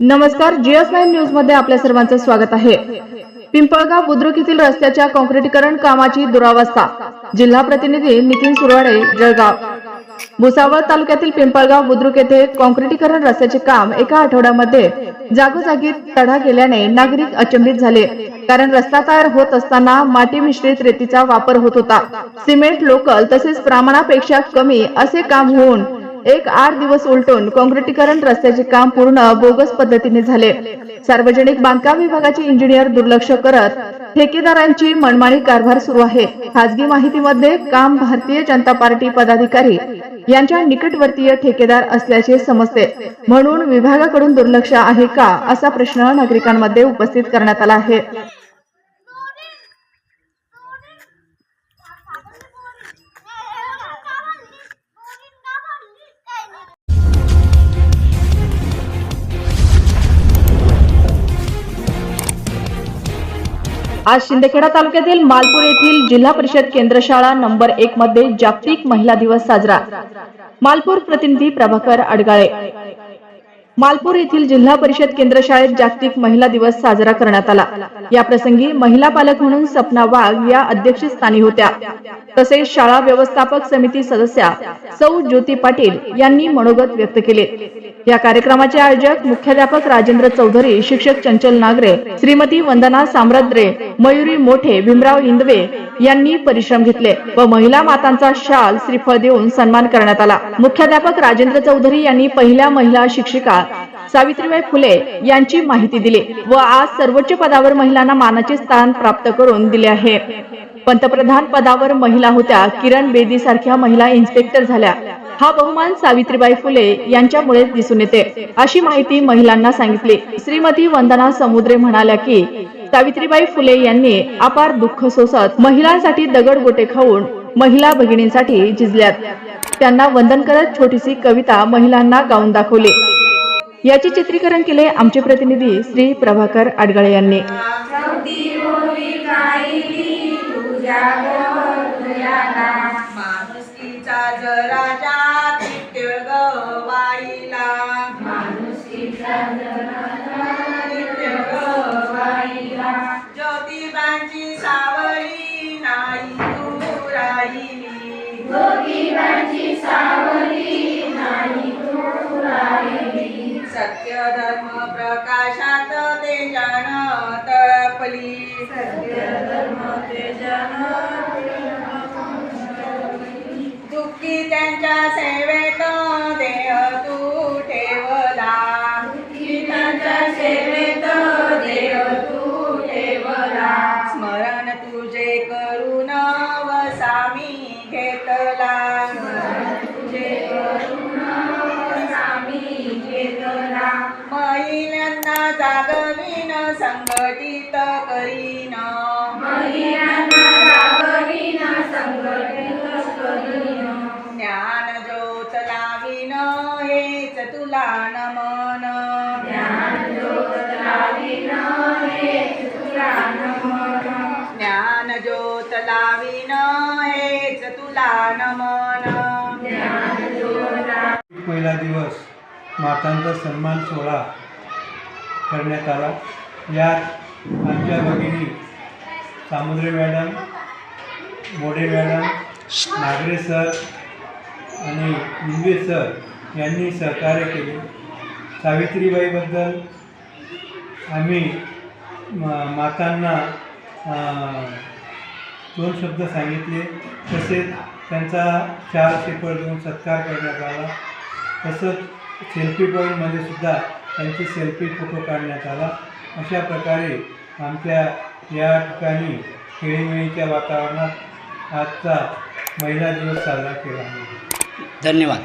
नमस्कार GS nine न्यूजमध्ये आपल्या सर्वांचं स्वागत आहे. पिंपळगाव बुद्रुक येथील रस्त्याच्या काँक्रिटीकरण कामाची दुरावस्था. जिल्हा प्रतिनिधी नितीन सुरवाडे जळगाव. भुसावळ तालुक्यातील पिंपळगाव बुद्रुक येथे कॉन्क्रीटीकरण रस्त्याचे काम एका आठवड्यामध्ये जागोजागी तडा गेल्याने नागरिक अचंबित झाले. कारण रस्ता तयार होत असताना माती मिश्रित रेतीचा वापर होत होता. सिमेंट लोकल तसेच प्रमाणापेक्षा कमी असे काम होऊन एक आठ दिवस उलटून काँक्रिटीकरण रस्त्याचे काम पूर्ण बोगस पद्धतीने झाले. सार्वजनिक बांधकाम विभागाचे इंजिनियर दुर्लक्ष करत ठेकेदारांची मनमानी कारभार सुरू आहे. खासगी माहितीमध्ये काम भारतीय जनता पार्टी पदाधिकारी यांच्या निकटवर्तीय ठेकेदार असल्याचे समजते. म्हणून विभागाकडून दुर्लक्ष आहे का असा प्रश्न नागरिकांमध्ये उपस्थित करण्यात आला आहे. आज शिंदखेडा तालुक्यातील मालपूर येथील जिल्हा परिषद केंद्र शाळा नंबर एक मध्ये जागतिक महिला दिवस साजरा. मालपूर प्रतिनिधी प्रभाकर अडगाळे मालपूर येथील जिल्हा परिषद केंद्र शाळेत जागतिक महिला दिवस साजरा करण्यात आला. या प्रसंगी महिला पालक म्हणून सपना वाघ या अध्यक्षस्थानी होत्या. तसेच शाळा व्यवस्थापक समिती सदस्या सौ ज्योती पाटील यांनी मनोगत व्यक्त केले. या कार्यक्रमाचे आयोजक मुख्याध्यापक राजेंद्र चौधरी शिक्षक चंचल नागरे श्रीमती वंदना साम्राद्रे मयुरी मोठे भीमराव इंदवे यांनी परिश्रम घेतले व महिला मातांचा शाल श्रीफळ देऊन सन्मान करण्यात आला. मुख्याध्यापक राजेंद्र चौधरी यांनी पहिल्या महिला शिक्षिका सावित्रीबाई फुले यांची माहिती दिली व आज सर्वोच्च पदावर महिलांना मानाचे स्थान प्राप्त करून दिले आहे. पंतप्रधान पदावर महिला होत्या किरण बेदी सारख्या महिला इन्स्पेक्टर झाल्या. हा बहुमान सावित्रीबाई फुले यांच्यामुळे दिसून येते. अशी माहिती महिलांना सांगितली. श्रीमती वंदना समुद्रे म्हणाल्या की सावित्रीबाई फुले यांनी अपार दुःख सोसत महिलांसाठी दगड गोटे खाऊन महिला भगिनींसाठी झिजल्यात. त्यांना वंदन करत छोटीशी कविता महिलांना गाऊन दाखवली. याचे चित्रीकरण केले आमचे प्रतिनिधी श्री प्रभाकर अडगळे यांनी. ज्योतिबांची सावली नाही तू राहिली. सत्य धर्म प्रकाशात ते जाण आपली सत्य धर्म ते दुःखी त्यांच्या सेवा करीन ज्ञान ज्योत लावीन हेच तुला नमन। ज्ञान ज्योत लावीन हेच तुला नमन। पहिला दिवस मातांचा सन्मान सोहळा करण्यात आला. यात आमच्या भगिनी Samudre madam Mode madam Nagre sir आणि इंदवे सर यांनी सहकार्य केले. सावित्रीबाईबद्दल आम्ही म- मातांना दोन शब्द सांगितले. तसेच त्यांचा चार शेपळ देऊन सत्कार करण्यात आला. तसंच सेल्फी पॉईंटमध्ये सुद्धा त्यांची सेल्फी फोटो काढण्यात आला. अशा प्रकारे आमच्या या ठिकाणी खेळीमेळीच्या वातावरणात आजचा महिला दिवस साजरा केला. आहे धन्यवाद.